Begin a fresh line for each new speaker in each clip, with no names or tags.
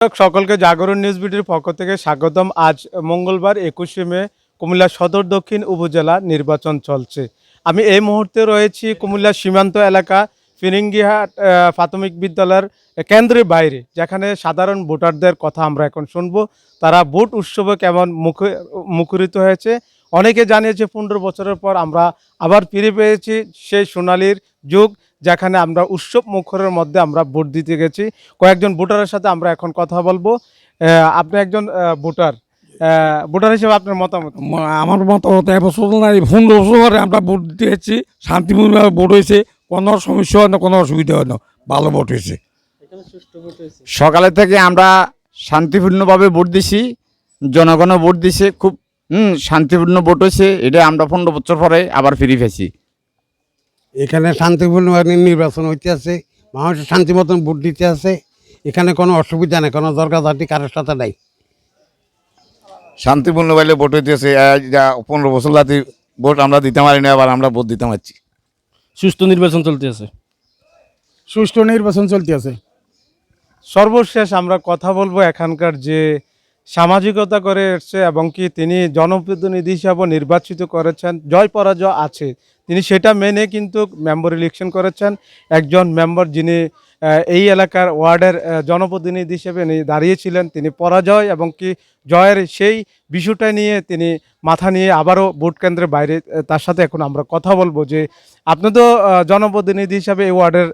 সকলকে জাগরণ নিউজ বিটির পক্ষ থেকে স্বাগতম। আজ মঙ্গলবার একুশে মে, কুমিল্লা সদর দক্ষিণ উপজেলা নির্বাচন চলছে। আমি এই মুহূর্তে রয়েছি কুমিল্লা সীমান্ত এলাকা ফিরিঙ্গিহাট প্রাথমিক বিদ্যালয়ের কেন্দ্রের বাইরে, যেখানে সাধারণ ভোটারদের কথা আমরা এখন শুনব। তারা ভোট উৎসবে কেমন মুখ, মুখরিত হয়েছে? অনেকে জানিয়েছে পনেরো বছরের পর আমরা আবার ফিরে পেয়েছি সেই সোনালির যুগ। যেখানে আমরা উৎসব মুখরের মধ্যে আমরা ভোট দিতে গেছি। কয়েকজন ভোটারের সাথে আমরা এখন কথা বলব। আপনি একজন ভোটার। ভোটার হিসেবে আপনার মতামত
আমার মতামত এবছর না এই পনেরো বছর ধরে আমরা ভোট দিতে এসেছি। শান্তিপূর্ণভাবে ভোট হয়েছে। কোনো সমস্যা হয় না কোনো অসুবিধা হয় না। ভালো ভোট হয়েছে।
সকালে থেকে আমরা শান্তিপূর্ণভাবে ভোট দিছি। জনগণও ভোট দিছে। খুব হুম শান্তিপূর্ণ ভোট হয়েছে। এটা আমরা পনেরো বছর পরে আবার ফিরে পেয়েছি।
এখানে শান্তিপূর্ণভাবে নির্বাচন হইতে আছে মানুষ শান্তি মতন ভোট দিতে আছে এখানে কোনো অসুবিধা নেই কোনো দরকার দাঁড়ি কারোর সাথে নাই।
শান্তিপূর্ণ বাইলে ভোট হইতেছে আজ যা পনেরো বছর জাতি ভোট আমরা দিতে পারি না আবার আমরা ভোট দিতে পারছি।
সুষ্ঠু নির্বাচন চলতে আছে।
সুষ্ঠু নির্বাচন চলতে আছে।
সর্বশেষ আমরা কথা বলব এখানকার যে সামাজিকতা করে এসছে এবং কি তিনি জনপ্রতিনিধি হিসাবে নির্বাচিত করেছেন, জয় পরাজয় আছে। তিনি সেটা মেনে কিন্তু মেম্বার ইলেকশন করেছেন। একজন মেম্বার যিনি এই এলাকার ওয়ার্ডের জনপ্রতিনিধি হিসেবে দাঁড়িয়েছিলেন। তিনি পরাজয় এবং কি জয়ের সেই বিষয়টা নিয়ে তিনি মাথা নিয়ে আবারও ভোট কেন্দ্রের বাইরে তার সাথে এখন আমরা কথা বলব যে আপনি তো জনপ্রতিনিধি হিসাবে এই ওয়ার্ডের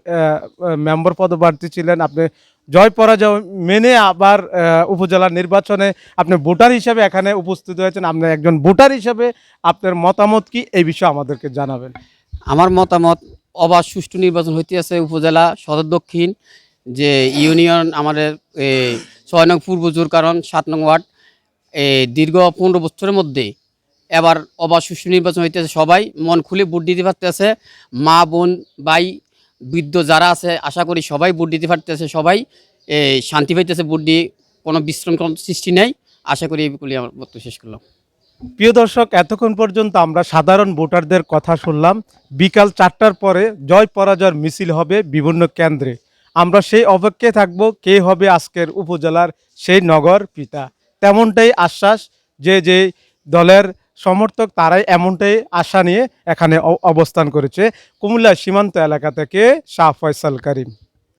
মেম্বার পদপ্রার্থী ছিলেন। আপনি জয় পরাজয় মেনে আবার উপজেলা নির্বাচনে আপনি ভোটার হিসেবে এখানে উপস্থিত হয়েছেন। আপনি একজন ভোটার হিসেবে আপনার মতামত কি? এই বিষয়ে আমাদেরকে জানাবেন।
আমার মতামত, অবাধ সুষ্ঠু নির্বাচন হইতে আছে উপজেলা সদর দক্ষিণ, যে ইউনিয়ন আমাদের ছয় নং পূর্ব জোর কারণ, সাত নং ওয়ার্ড দীর্ঘ পনেরো বছরের মধ্যে এবার অবাধ সুষ্ঠু নির্বাচন হইতেছে সবাই, মন খুলে ভোট দিতে পারতেছে। মা, বোন, ভাই বৃদ্ধ যারা আছে, আশা করি সবাই ভোট দিতে পারতেছে, সবাই শান্তি পাইতেছে ভোট দিয়ে, কোনো বিশৃঙ্খল সৃষ্টি নেই। আশা করি এইগুলি আমার বক্তব্য শেষ করলাম।
প্রিয় দর্শক, এতক্ষণ পর্যন্ত আমরা সাধারণ ভোটারদের কথা শুনলাম। বিকাল চারটার পরে জয় পরাজয়ের মিছিল হবে বিভিন্ন কেন্দ্রে। আমরা সেই অপেক্ষায় থাকব কে হবে আজকের উপজেলার সেই নগর পিতা। তেমনটাই আশ্বাস, যে যে দলের সমর্থক তারাই এমনটাই আশা নিয়ে এখানে অবস্থান করেছে। কুমিল্লা সীমান্ত এলাকা থেকে শাহ ফয়সাল করিম।